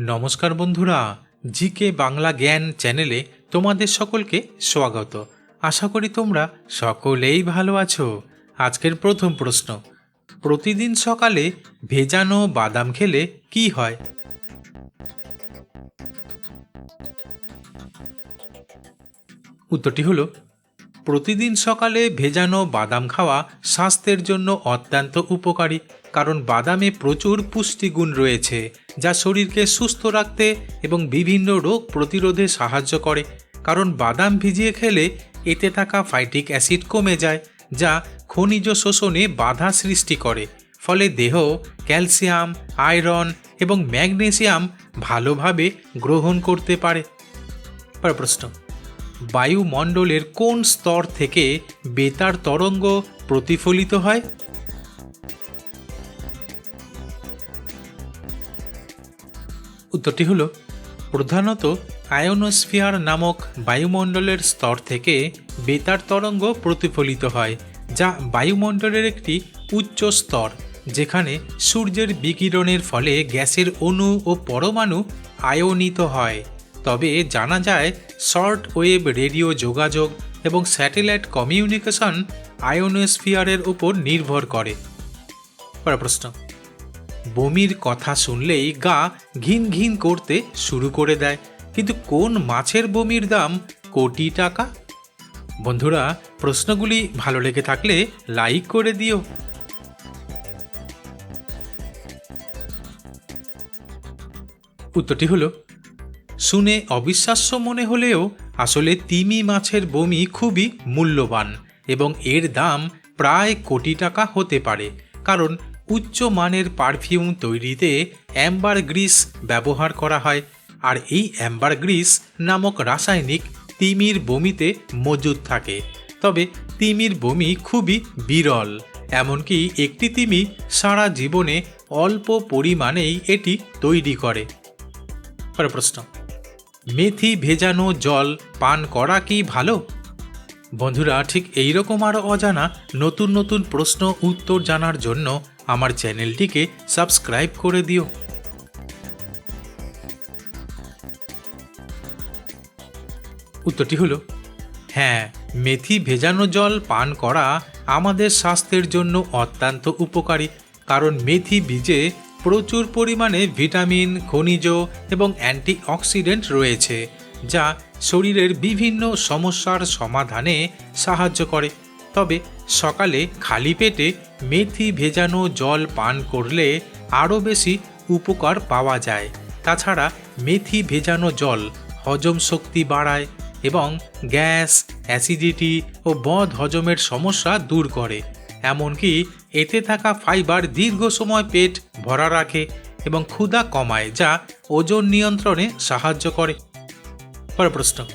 নমস্কার বন্ধুরা, জিকে বাংলা জ্ঞান চ্যানেলে তোমাদের সকলকে স্বাগত। আশা করি তোমরা সকলেই ভালো আছো। আজকের প্রথম প্রশ্ন, প্রতিদিন সকালে ভেজানো বাদাম খেলে কি হয়? উত্তরটি হলো প্রতিদিন সকালে ভেজানো বাদাম খাওয়া স্বাস্থ্যের জন্য অত্যন্ত উপকারী, কারণ বাদামে প্রচুর পুষ্টিগুণ রয়েছে, যা শরীরকে সুস্থ রাখতে এবং বিভিন্ন রোগ প্রতিরোধে সাহায্য করে। কারণ বাদাম ভিজিয়ে খেলে এতে থাকা ফাইটিক অ্যাসিড কমে যায়, যা খনিজ শোষণে বাধা সৃষ্টি করে। ফলে দেহ, ক্যালসিয়াম, আয়রন এবং ম্যাগনেসিয়াম ভালোভাবে গ্রহণ করতে পারে। প্রশ্ন। বায়ুমণ্ডলের কোন স্তর থেকে বেতার তরঙ্গ প্রতিফলিত হয়? উত্তরটি হল, প্রধানত আয়োনোস্ফিয়ার নামক বায়ুমণ্ডলের স্তর থেকে বেতার তরঙ্গ প্রতিফলিত হয়, যা বায়ুমণ্ডলের একটি উচ্চ স্তর, যেখানে সূর্যের বিকিরণের ফলে গ্যাসের অণু ও পরমাণু আয়নিত হয়। তবে জানা যায়, শর্ট ওয়েভ রেডিও যোগাযোগ এবং স্যাটেলাইট কমিউনিকেশন আয়োনোস্ফিয়ারের উপর নির্ভর করে। প্রশ্ন। বমির কথা শুনলেই গা ঘিন ঘিন করতে শুরু করে দেয়, কিন্তু কোন মাছের বমির দাম কোটি টাকা? বন্ধুরা, প্রশ্নগুলি ভালো লেগে থাকলে লাইক করে দিও। উত্তরটি হলো শুনে অবিশ্বাস্য মনে হলেও আসলে তিমি মাছের বমি খুবই মূল্যবান এবং এর দাম প্রায় কোটি টাকা হতে পারে, কারণ উচ্চ মানের পারফিউম তৈরিতে অ্যাম্বার গ্রিস ব্যবহার করা হয় আর এই অ্যাম্বার গ্রিস নামক রাসায়নিক তিমির বমিতে মজুদ থাকে। তবে তিমির বমি খুবই বিরল, এমনকি একটি তিমি সারা জীবনে অল্প পরিমাণেই এটি তৈরি করে। প্রশ্ন। মেথি ভেজানো জল পান করা কি ভালো? বন্ধুরা, ঠিক এই রকম আরও অজানা নতুন নতুন প্রশ্ন উত্তর জানার জন্য আমার চ্যানেলটিকে সাবস্ক্রাইব করে দিও। উত্তরটি হলো হ্যাঁ মেথি ভেজানো জল পান করা আমাদের স্বাস্থ্যের জন্য অত্যন্ত উপকারী, কারণ মেথি বীজে প্রচুর পরিমাণে ভিটামিন, খনিজ এবং অ্যান্টিঅক্সিডেন্ট রয়েছে, যা শরীরের বিভিন্ন সমস্যার সমাধানে সাহায্য করে। তবে সকালে খালি পেটে মেথি ভেজানো জল পান করলে আরও বেশি উপকার পাওয়া যায়। তাছাড়া মেথি ভেজানো জল হজম শক্তি বাড়ায় এবং গ্যাস, অ্যাসিডিটি ও বদ হজমের সমস্যা দূর করে। এমনকি এতে থাকা ফাইবার দীর্ঘ সময় পেট ভরা রাখে এবং ক্ষুধা কমায়, যা ওজন নিয়ন্ত্রণে সাহায্য করে। পরের প্রশ্ন।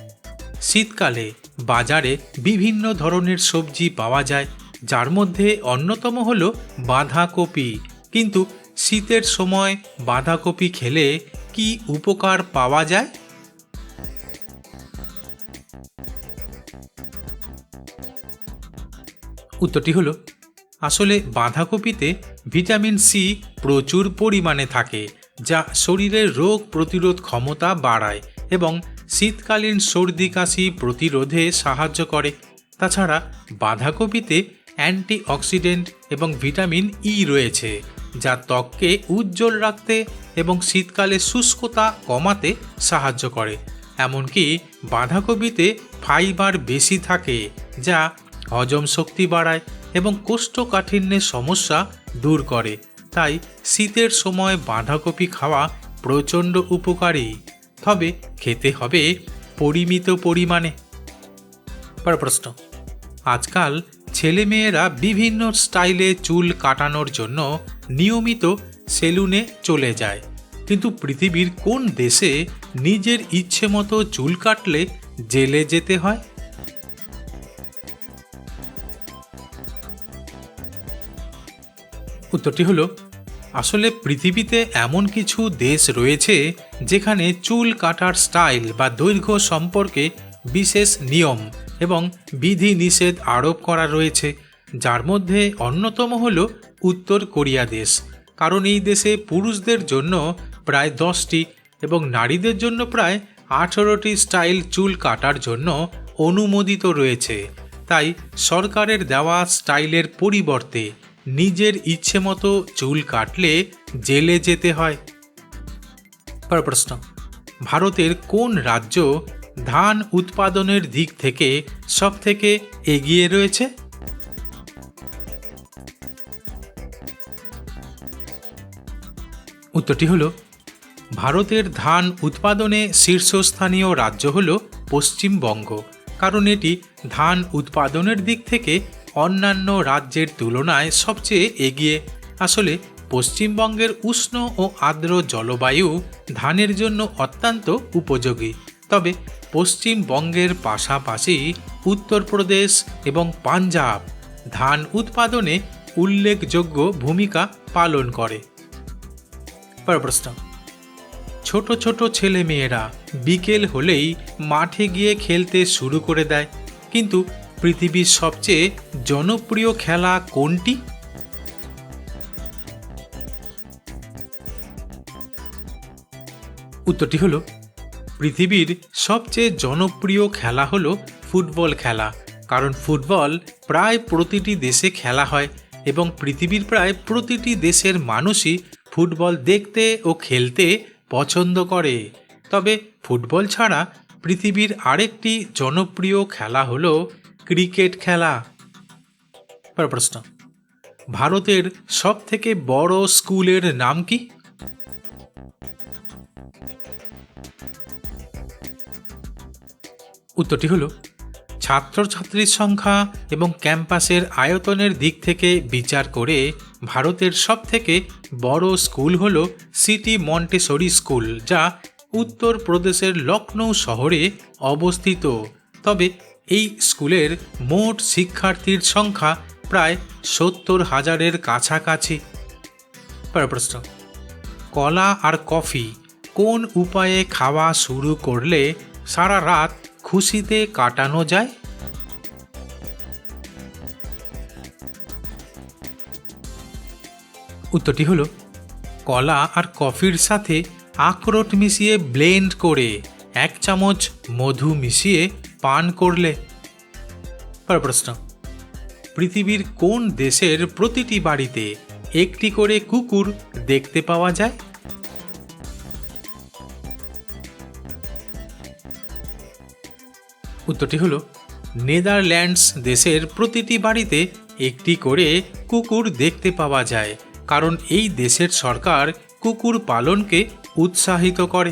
শীতকালে বাজারে বিভিন্ন ধরনের সবজি পাওয়া যায়, যার মধ্যে অন্যতম হল বাঁধাকপি। কিন্তু শীতের সময় বাঁধাকপি খেলে কি উপকার পাওয়া যায়? উত্তরটি হলো আসলে বাঁধাকপিতে ভিটামিন সি প্রচুর পরিমাণে থাকে, যা শরীরের রোগ প্রতিরোধ ক্ষমতা বাড়ায় এবং শীতকালীন সর্দি কাশি প্রতিরোধে সাহায্য করে। তাছাড়া বাঁধাকপিতে অ্যান্টিঅক্সিডেন্ট এবং ভিটামিন ই রয়েছে, যা ত্বককে উজ্জ্বল রাখতে এবং শীতকালে শুষ্কতা কমাতে সাহায্য করে। এমনকি বাঁধাকপিতে ফাইবার বেশি থাকে, যা হজম শক্তি বাড়ায় এবং কোষ্ঠকাঠিন্যের সমস্যা দূর করে। তাই শীতের সময় বাঁধাকপি খাওয়া প্রচণ্ড উপকারী। তবে খেতে হবে পরিমিত পরিমাণে। পর প্রশ্ন। আজকাল ছেলেমেয়েরা বিভিন্ন স্টাইলে চুল কাটানোর জন্য নিয়মিত সেলুনে চলে যায়। কিন্তু পৃথিবীর কোন দেশে নিজের ইচ্ছে মতো চুল কাটলে জেলে যেতে হয়? উত্তরটি হলো, আসলে পৃথিবীতে এমন কিছু দেশ রয়েছে যেখানে চুল কাটার স্টাইল বা দৈর্ঘ্য সম্পর্কে বিশেষ নিয়ম এবং বিধি নিষেধ আরোপ করা রয়েছে, যার মধ্যে অন্যতম হল উত্তর কোরিয়া দেশ। কারণ এই দেশে পুরুষদের জন্য প্রায় দশটি এবং নারীদের জন্য প্রায় আঠারোটি স্টাইল চুল কাটার জন্য অনুমোদিত রয়েছে। তাই সরকারের দেওয়া স্টাইলের পরিবর্তে নিজের ইচ্ছে মতো চুল কাটলে জেলে যেতে হয়। প্রশ্ন। ভারতের কোন রাজ্য ধান উৎপাদনের দিক থেকে সবথেকে এগিয়ে রয়েছে? উত্তরটি হলো, ভারতের ধান উৎপাদনে শীর্ষস্থানীয় রাজ্য হল পশ্চিমবঙ্গ, কারণ এটি ধান উৎপাদনের দিক থেকে অন্যান্য রাজ্যের তুলনায় সবচেয়ে এগিয়ে। আসলে পশ্চিমবঙ্গের উষ্ণ ও আর্দ্র জলবায়ু ধানের জন্য অত্যন্ত উপযোগী। তবে পশ্চিমবঙ্গের পাশাপাশি উত্তরপ্রদেশ এবং পাঞ্জাব ধান উৎপাদনে উল্লেখযোগ্য ভূমিকা পালন করে। প্রশ্ন। ছোট ছোট ছেলে মেয়েরা বিকেল হলেই মাঠে গিয়ে খেলতে শুরু করে দেয়। কিন্তু পৃথিবীর সবচেয়ে জনপ্রিয় খেলা কোনটি? উত্তরটি হলো, পৃথিবীর সবচেয়ে জনপ্রিয় খেলা হলো ফুটবল খেলা, কারণ ফুটবল প্রায় প্রতিটি দেশে খেলা হয় এবং পৃথিবীর প্রায় প্রতিটি দেশের মানুষই ফুটবল দেখতে ও খেলতে পছন্দ করে। তবে ফুটবল ছাড়া পৃথিবীর আরেকটি জনপ্রিয় খেলা হলো ক্রিকেট খেলা? পরের প্রশ্ন। ভারতের সবথেকে বড় স্কুলের নাম কি? উত্তরটি হলো, ছাত্রছাত্রীর সংখ্যা এবং ক্যাম্পাসের আয়তনের দিক থেকে বিচার করে ভারতের সবথেকে বড় স্কুল হল সিটি মন্টেসরি স্কুল, যা উত্তরপ্রদেশের লখনৌ শহরে অবস্থিত। তবে এই স্কুলের মোট শিক্ষার্থীর সংখ্যা প্রায় সত্তর হাজারের কাছাকাছি। প্রশ্ন, কলা আর কফি কোন উপায়ে খাওয়া শুরু করলে সারা রাত খুশিতে কাটানো যায়? উত্তরটি হলো, কলা আর কফির সাথে আখরোট মিশিয়ে ব্লেন্ড করে এক চামচ মধু মিশিয়ে পান করলে? প্রশ্ন। পৃথিবীর কোন দেশের প্রতিটি বাড়িতে একটি করে কুকুর দেখতে পাওয়া যায়? উত্তরটি হলো, নেদারল্যান্ডস দেশের প্রতিটি বাড়িতে একটি করে কুকুর দেখতে পাওয়া যায়, কারণ এই দেশের সরকার কুকুর পালনকে উৎসাহিত করে।